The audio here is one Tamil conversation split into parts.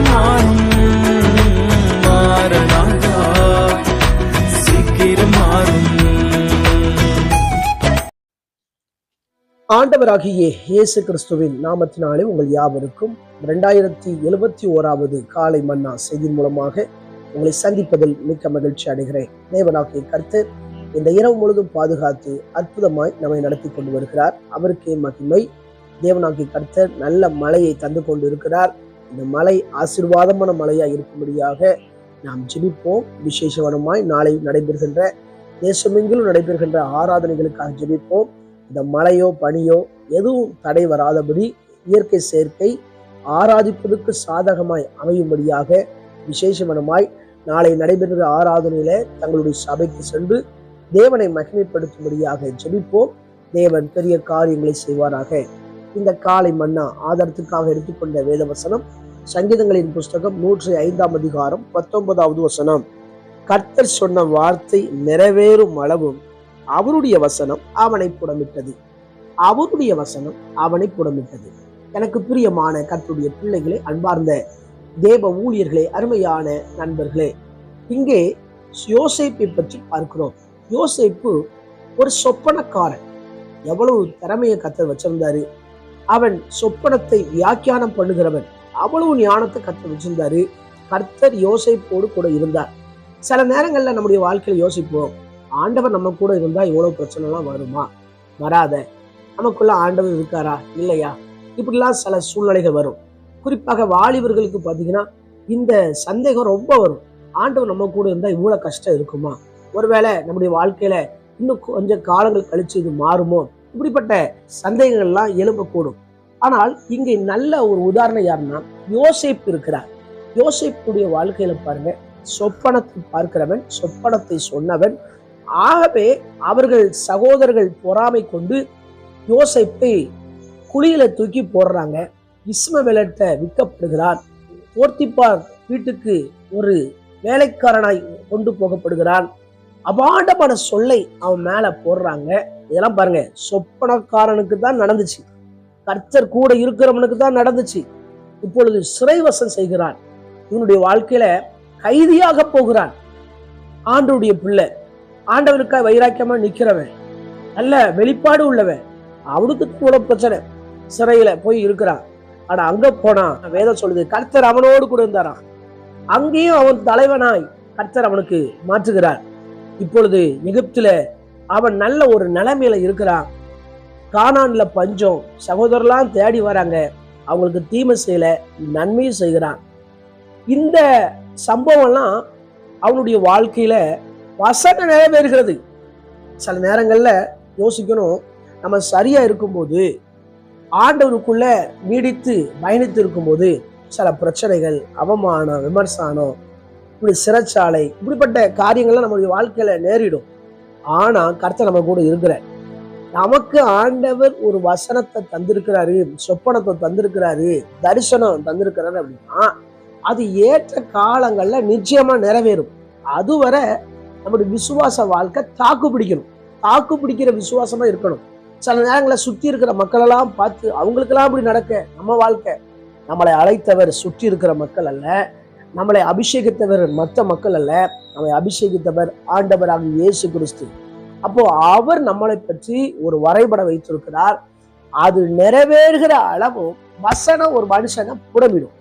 மாறும் சீக்கிரம் மாறும். ஆண்டவராகிய இயேசு கிறிஸ்துவின் நாமத்தினாலே உங்கள் யாவருக்கும் இரண்டாயிரத்தி எழுபத்தி ஓராவது காலை மன்னா செய்தி மூலமாக உங்களை சந்திப்பதில் மிக்க மகிழ்ச்சி அடைகிறேன். தேவனாகிய கர்த்தர் இந்த இரவு முழுதும் பாதுகாத்து அற்புதமாய் நம்மை நடத்தி கொண்டு வருகிறார். அவருக்கே மகிமை. தேவனாகிய கர்த்தர் நல்ல மழையை தந்து கொண்டு இருக்கிறார் இந்த மலை ஆசீர்வாதமான மழையா இருக்கும்படியாக நாம் ஜெபிப்போம். விசேஷவனமாய் நாளை நடைபெறுகின்ற தேசமெங்கிலும் நடைபெறுகின்ற ஆராதனைகளுக்காக ஜெபிப்போம். இந்த மழையோ பனியோ எதுவும் தடை வராதபடி இயற்கை சேர்க்கை ஆராதிப்பதற்கு சாதகமாய் அமையும்படியாக விசேஷமனமாய் நாளை நடைபெறுகிற ஆராதனையில தங்களுடைய சபைக்கு சென்று தேவனை மகிமைப்படுத்தும்படியாக ஜெபிப்போம். தேவன் பெரிய காரியங்களை செய்வாராக. இந்த காலை மன்னா ஆதாரத்துக்காக எடுத்துக்கொண்ட வேதவசனம் சங்கீதங்களின் புஸ்தகம் நூற்றி ஐந்தாம் அதிகாரம் பத்தொன்பதாவது வசனம். கர்த்தர் சொன்ன வார்த்தை நிறைவேறும் அளவும் அவருடைய வசனம் அவனை புடமிட்டது. அவருடைய வசனம் அவனை புடமிட்டது. எனக்கு பிரியமான கர்த்தருடைய பிள்ளைகளை அன்பார்ந்த தேவ ஊழியர்களே அருமையான நண்பர்களே இங்கே யோசைப்பை பற்றி பார்க்கிறோம். யோசேப்பு ஒரு சொப்பனக்காரன். எவ்வளவு திறமையை கத்தர் வச்சிருந்தாரு. அவன் சொப்பனத்தை வியாக்கியானம் பண்ணுகிறவன். அவ்வளவு ஞானத்தை கத்தர் வச்சிருந்தாரு. கர்த்தர் யோசிப்போடு கூட இருந்தார். சில நேரங்கள்ல நம்முடைய வாழ்க்கையில யோசிப்போம். ஆண்டவர் நம்ம கூட இருந்தா இவ்வளோ பிரச்சனைலாம் வருமா? வராத. நமக்குள்ள ஆண்டவர் இருக்காரா? இல்லையா? இப்படிலாம் சில சூழ்நிலைகள் வரும். குறிப்பாக வாலிபர்களுக்கு பார்த்தீங்கன்னா இந்த சந்தேகம் ரொம்ப வரும். ஆண்டவர் நம்ம கூட இருந்தா இவ்வளவு கஷ்டம் இருக்குமா? ஒருவேளை நம்முடைய வாழ்க்கையில இன்னும் கொஞ்சம் காலங்கள் கழிச்சு இது மாறுமோ? இப்படிப்பட்ட சந்தேகங்கள்லாம் எழும்பக்கூடும். ஆனால் இங்கே நல்ல ஒரு உதாரணம் யாருன்னா யோசைப் இருக்கிறார். யோசைப்புடைய வாழ்க்கையில பாருங்க சொப்பனத்தை பார்க்கிறவன் சொப்பனத்தை சொன்னவன். ஆகவே அவர்கள் சகோதரர்கள் பொறாமை கொண்டு யோசைப்பை குழியில தூக்கி போடுறாங்க. இஸ்மவேலட்ட விற்கப்படுகிறான் போர்த்திப்பார் வீட்டுக்கு ஒரு வேலைக்காரனாய் கொண்டு போகப்படுகிறான். அபாண்டமான சொல்லை அவன் மேல போடுறாங்க. இதெல்லாம் பாருங்க சொப்பனக்காரனுக்கு தான் நடந்துச்சு. கர்த்தர் கூட இருக்கிறவனுக்கு தான் நடந்துச்சு. இப்பொழுது சிறைவசம் செய்கிறான் இவனுடைய வாழ்க்கையில கைதியாக போகிறான். ஆண்டவருடைய பிள்ளை. ஆண்டவனுக்காக வைராக்கியமா நிக்கிறவன். நல்ல வெளிப்பாடு உள்ளவன். அவனுக்கு கூட பிரச்சனை. சிறையில போய் இருக்கிறான். ஆனா அங்க போனா வேதம் சொல்லுது கர்த்தர் அவனோடு கூட இருந்தாரான் அங்கேயும் அவன் தலைவனாய் கர்த்தர் அவனுக்கு மாற்றுகிறார். இப்பொழுது எகிப்துல அவன் நல்ல ஒரு நிலைமையில இருக்கிறான். கானான்ல பஞ்சம் சகோதரர்லாம் தேடி வராங்க. அவங்களுக்கு தீமை செய்யல நன்மையும் செய்கிறான். இந்த சம்பவம்லாம் அவனுடைய வாழ்க்கையில வசன நிறைவேறுகிறது. சில நேரங்களில் யோசிக்கணும் நம்ம சரியா இருக்கும்போது ஆண்டவருக்குள்ள நீடித்து பயணித்து இருக்கும்போது சில பிரச்சனைகள் அவமானம் விமர்சனம் இப்படி சிறைச்சாலை இப்படிப்பட்ட காரியங்கள்லாம் நம்மளுடைய வாழ்க்கையில நேரிடும். ஆனா கர்த்தர் நம்ம கூட இருக்கிற நமக்கு ஆண்டவர் ஒரு வசனத்தை தந்திருக்கிறாரு சொப்பனத்தை தந்திருக்கிறாரு தரிசனம் தந்திருக்கிறாரு அப்படின்னா அது ஏற்ற காலங்கள்ல நிச்சயமா நிறைவேறும். அதுவரை நம்முடைய விசுவாச வாழ்க்கை தாக்கு பிடிக்கணும். தாக்கு பிடிக்கிற விசுவாசமா இருக்கணும். சில நேரங்களில் சுற்றி இருக்கிற மக்களெல்லாம் பார்த்து அவங்களுக்கெல்லாம் அப்படி நடக்க நம்ம வாழ்க்கை. நம்மளை அழைத்தவர் சுற்றி இருக்கிற மக்கள் அல்ல. நம்மளை அபிஷேகித்தவர் மற்ற மக்கள் அல்ல நம்மை அபிஷேகித்தவர் ஆண்டவராக இயேசு கிறிஸ்து. அப்போ அவர் நம்மளை பற்றி ஒரு வரைபடம் வைத்திருக்கிறார். அது நிறைவேறுகிற அளவும் வசனம் ஒரு மனுஷனை புடமிடும்.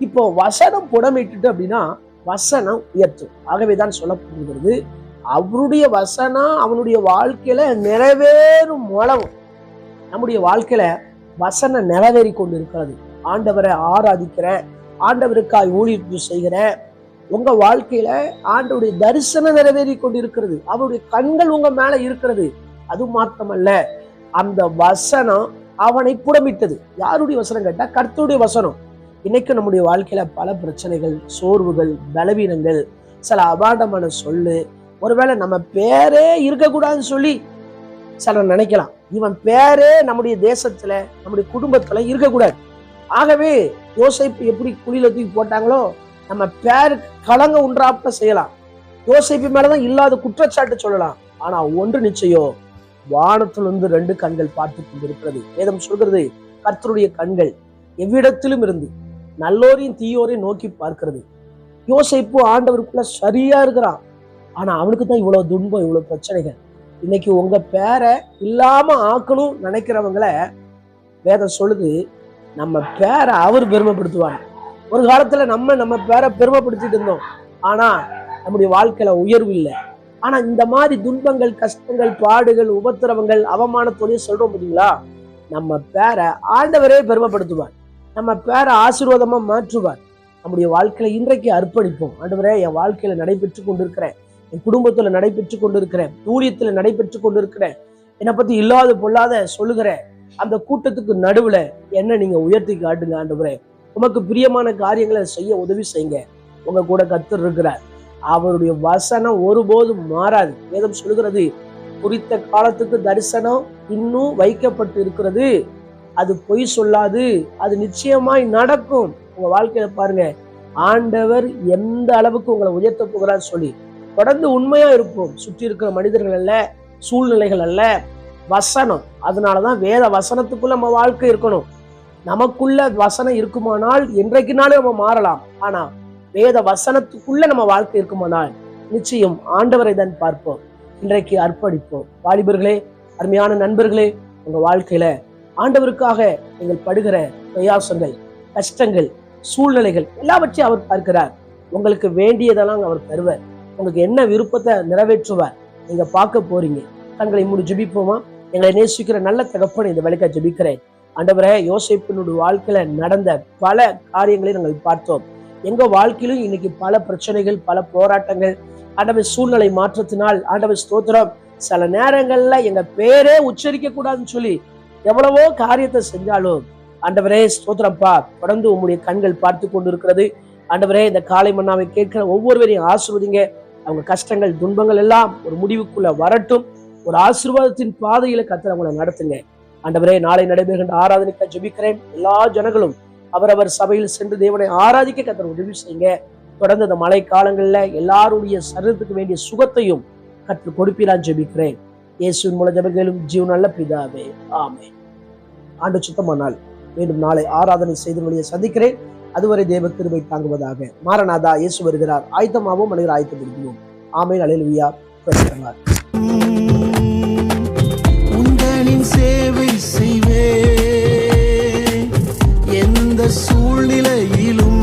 இப்போ வசனம் புடமிட்டுட்டு அப்படின்னா வசனம் உயர்த்தும். ஆகவேதான் சொல்லப்படுகிறது அவருடைய வசனம் அவனுடைய வாழ்க்கையில நிறைவேறும் மூலம் நம்முடைய வாழ்க்கையில வசனம் நிறைவேறி கொண்டு இருக்கிறது ஆண்டவரை ஆராதிக்கிற ஆண்டவருக்காய் ஊழிப்பு செய்கிற உங்க வாழ்க்கையில ஆண்டவருடைய தரிசனம் நிறைவேறி கொண்டிருக்கிறது அவருடைய கண்கள் உங்க மேல இருக்கிறது. அது மாத்திரமல்ல அந்த வசனம் அவனை புடமிட்டது. யாருடைய வசனம் கேட்டா கர்த்தருடைய வசனம். இன்னைக்கு நம்முடைய வாழ்க்கையில பல பிரச்சனைகள் சோர்வுகள் பலவீனங்கள் சில அபாண்டமான சொல்லு ஒருவேளை நம்ம பேரே இருக்கக்கூடாதுன்னு சொல்லி சிலர் நினைக்கலாம். இவன் பேரே நம்முடைய தேசத்துல நம்முடைய குடும்பத்துல இருக்கக்கூடாது. ஆகவே யோசைப்பு எப்படி குழியில தூக்கி போட்டாங்களோ நம்ம பேர் கலங்க உண்டாப்ப செய்யலாம். யோசைப்பு மேலதான் இல்லாத குற்றச்சாட்டு சொல்லலாம். ஆனா ஒன்று நிச்சயம் வானத்திலிருந்து ரெண்டு கண்கள் பார்த்து கொண்டிருக்கிறது. வேதம் சொல்கிறது கர்த்தருடைய கண்கள் எவ்விடத்திலும் இருந்து நல்லோரையும் தீயோரையும் நோக்கி பார்க்கிறது. யோசைப்பு ஆண்டவருக்குள்ள சரியா இருக்கிறான். ஆனா அவனுக்கு தான் இவ்வளவு துன்பம் இவ்வளவு பிரச்சனைகள். இன்னைக்கு உங்க பேரை இல்லாம ஆக்கணும் நினைக்கிறவங்கள வேதம் சொல்லுது நம்ம பேரை அவர் பெருமைப்படுத்துவார். ஒரு காலத்துல நம்ம நம்ம பேரை பெருமைப்படுத்திட்டு இருந்தோம். ஆனா நம்முடைய வாழ்க்கையில உயர்வு இல்லை. ஆனா இந்த மாதிரி துன்பங்கள் கஷ்டங்கள் பாடுகள் உபத்திரவங்கள் அவமானத்தோடய சொல்றோம் பார்த்தீங்களா நம்ம பேரை ஆண்டவரே பெருமைப்படுத்துவார். நம்ம பேரை ஆசீர்வாதமா மாற்றுவார். நம்முடைய வாழ்க்கையில இன்றைக்கு அர்ப்பணிப்போம். ஆண்டவரே என் வாழ்க்கையில நடைபெற்று கொண்டிருக்கிறேன். என் குடும்பத்துல நடைபெற்று கொண்டிருக்கிறேன். ஊழியத்துல நடைபெற்று கொண்டிருக்கிறேன். என்னை பத்தி இல்லாத பொல்லாத சொல்லுகிறேன். அந்த கூட்டத்துக்கு நடுவுல என்ன நீங்க உயர்த்தி காட்டுங்க ஆண்டவரே. உமக்கு பிரியமான காரியங்களை செய்ய உதவி செய்யுங்க. உங்க கூட கத்தர் இருக்கிறார். அவருடைய வசனம் ஒருபோதும் மாறாது. வேதம் சொல்லுகிறது குறித்த காலத்துக்கு தரிசனம் இன்னும் வைக்கப்பட்டு இருக்கிறது அது பொய் சொல்லாது அது நிச்சயமாய் நடக்கும். உங்க வாழ்க்கையில பாருங்க ஆண்டவர் எந்த அளவுக்கு உங்களை உயர்த்த போகிறான்னு சொல்லி. தொடர்ந்து உண்மையா இருப்போம். சுற்றி இருக்கிற மனிதர்கள் அல்ல சூழ்நிலைகள் அல்ல. வசனம். அதனாலதான் வேத வசனத்துக்குள்ள நம்ம வாழ்க்கை இருக்கணும். நமக்குள்ள வசனம் இருக்குமானால் என்றைக்குனாலும் நம்ம மாறலாம். ஆனா வேத வசனத்துக்குள்ள நம்ம வாழ்க்கை இருக்குமானால் நிச்சயம் ஆண்டவரை தான் பார்ப்போம். இன்றைக்கு அர்ப்பணிப்போம். வாலிபர்களே அருமையான நண்பர்களே உங்க வாழ்க்கையில ஆண்டவருக்காக நீங்கள் படுகிற பிரயாசங்கள் கஷ்டங்கள் சூழ்நிலைகள் எல்லாவற்றையும் அவர் பார்க்கிறார். உங்களுக்கு வேண்டியதெல்லாம் அவர் தருவார். உங்களுக்கு என்ன விருப்பத்தை நிறைவேற்றுவார் நீங்க பார்க்க போறீங்க. கண்களை மூடி ஜிபிப்போமா? எங்களை நேசிக்கிற நல்ல தகப்பனை இந்த வழிக்க ஜெபிக்கிறேன். ஆண்டவரே யோசிப்பினுடைய வாழ்க்கையில நடந்த பல காரியங்களை நாங்கள் பார்த்தோம். எங்க வாழ்க்கையிலும் இன்னைக்கு பல பிரச்சனைகள் பல போராட்டங்கள் ஆண்டவர் சூழ்நிலை மாற்றத்தினால் ஆண்டவர் ஸ்தோத்திரம். சில நேரங்கள்ல எங்க பேரே உச்சரிக்க கூடாதுன்னு சொல்லி எவ்வளவோ காரியத்தை செஞ்சாலும் ஆண்டவரே ஸ்தோத்திரப்பா தொடர்ந்து உங்களுடைய கண்கள் பார்த்து கொண்டு இருக்கிறது ஆண்டவரே இந்த காலை மன்னாவை கேட்கிற ஒவ்வொருவரையும் ஆசிர்வதிங்க. அவங்க கஷ்டங்கள் துன்பங்கள் எல்லாம் ஒரு முடிவுக்குள்ள வரட்டும். ஒரு ஆசிர்வாதத்தின் பாதையில கத்தர் அவங்களை நடத்துங்க. ஆண்டவரே நாளை நடைபெறுகின்ற ஆராதனைக்க ஜெபிக்கிறேன். எல்லா ஜனங்களும் அவரவர் சபையில் சென்று தேவனை ஆராதிக்க கத்தர் உதவி செய்யுங்க. தொடர்ந்து இந்த மழை காலங்கள்ல எல்லாருடைய சரீரத்துக்கு வேண்டிய சுகத்தையும் கற்று கொடுப்பீரான் ஜெபிக்கிறேன். இயேசுவின் மூல ஜெபங்களும் ஜீவன் நல்ல பிதாவே. ஆமே ஆண்டு சுத்தமானால் மீண்டும் நாளை ஆராதனை செய்து வழியை சந்திக்கிறேன். அதுவரை தேவ கிருபை தாங்குவதாக மாரநாதா இயேசு வருகிறார். ஆயத்தமாகவும் மனிதர் ஆயத்தப்படுத்துவோம் ஆமை அலையிலுயா பிரசனார் சேவை செய்வே எந்த சூழ்நிலையிலும்